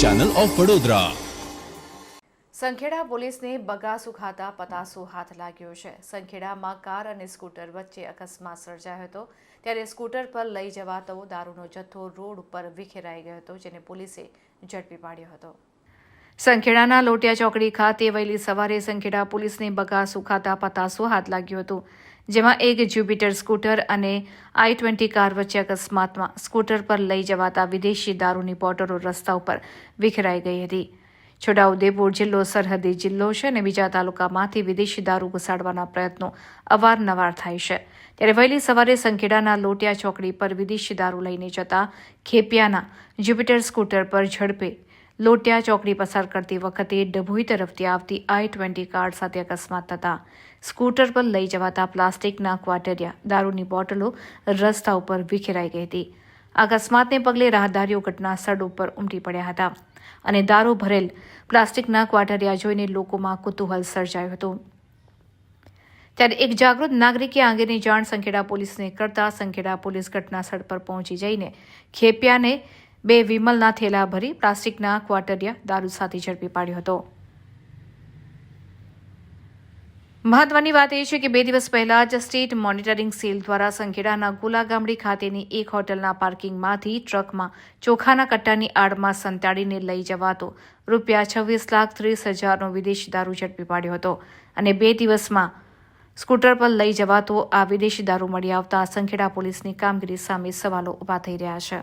Channel of Vadodara Sankheda પોલીસને બગાસુ ખાતા પતાસો હાથ લાગ્યો છે. સંખેડામાં કાર અને સ્કૂટર વચ્ચે અકસ્માત સર્જાયો હતો. ત્યારે સ્કૂટર પર લઈ જવાતો દારૂનો જથ્થો રોડ ઉપર વિખેરાઈ ગયો હતો, જેને પોલીસે ઝડપી પાડ્યો હતો. સંખેડાના લોટિયા ચોકડી ખાતે વહેલી સવારે સંખેડા પોલીસને બગાસુ ખાતા પતાસો હાથ લાગ્યો હતો. જેમાં એક જ્યુપિટર સ્કૂટર અને આઈ ટ્વેન્ટી કાર વચ્ચે અકસ્માતમાં સ્કૂટર પર લઈ જવાતા વિદેશી દારૂની બોટલો રસ્તા ઉપર વિખેરાઈ ગઈ હતી. છોટાઉદેપુર જિલ્લો સરહદી જિલ્લો છે અને બીજા તાલુકામાંથી વિદેશી દારૂ ઘુસાડવાના પ્રયત્નો અવારનવાર થાય છે. ત્યારે વહેલી સવારે સંખેડાના લોટિયા ચોકડી પર વિદેશી દારૂ લઈને જતા ખેપિયાના જ્યુપિટર સ્કૂટર પર ઝડપે લોટિયા ચોકડી પસાર કરતી વખતે ડભોઈ તરફથી આવતી આઈ ટ્વેન્ટી કાર સાથે અકસ્માત થતા સ્કૂટર પર લઈ જવાતા પ્લાસ્ટિકના ક્વાટરિયા દારૂની બોટલો રસ્તા ઉપર વિખેરાઈ ગઈ હતી. અકસ્માતને પગલે રાહદારીઓ ઘટના સ્થળ ઉપર ઉમટી પડ્યા હતા અને દારૂ ભરેલ પ્લાસ્ટિકના ક્વાટરિયા જોઈને લોકોમાં કુતૂહલ સર્જાયું હતું. ત્યારે એક જાગૃત નાગરિકે અંગેની જાણ સંખેડા પોલીસને કરતા સંખેડા પોલીસ ઘટના સ્થળ પર પહોંચી જઈને ખેપિયાને બે વિમલના થેલા ભરી પ્લાસ્ટિકના ક્વાટરિયા દારૂ સાથે ઝડપી પાડ્યો હતો. મહત્વની વાત એ છે કે બે દિવસ પહેલા જ સ્ટેટ મોનિટરિંગ સેલ દ્વારા સંખેડાના ગુલાગામડી ખાતેની એક હોટલના પાર્કિંગમાંથી ટ્રકમાં ચોખાના કટ્ટાની આડમાં સંતાડીને લઈ જવાતો રૂપિયા છવ્વીસ લાખ ત્રીસ હજારનો વિદેશી દારૂ ઝડપી પાડ્યો હતો અને બે દિવસમાં સ્કૂટર પર લઈ જવાતો આ વિદેશી દારૂ મળી આવતા સંખેડા પોલીસની કામગીરી સામે સવાલો ઊભા થઈ રહ્યા છે.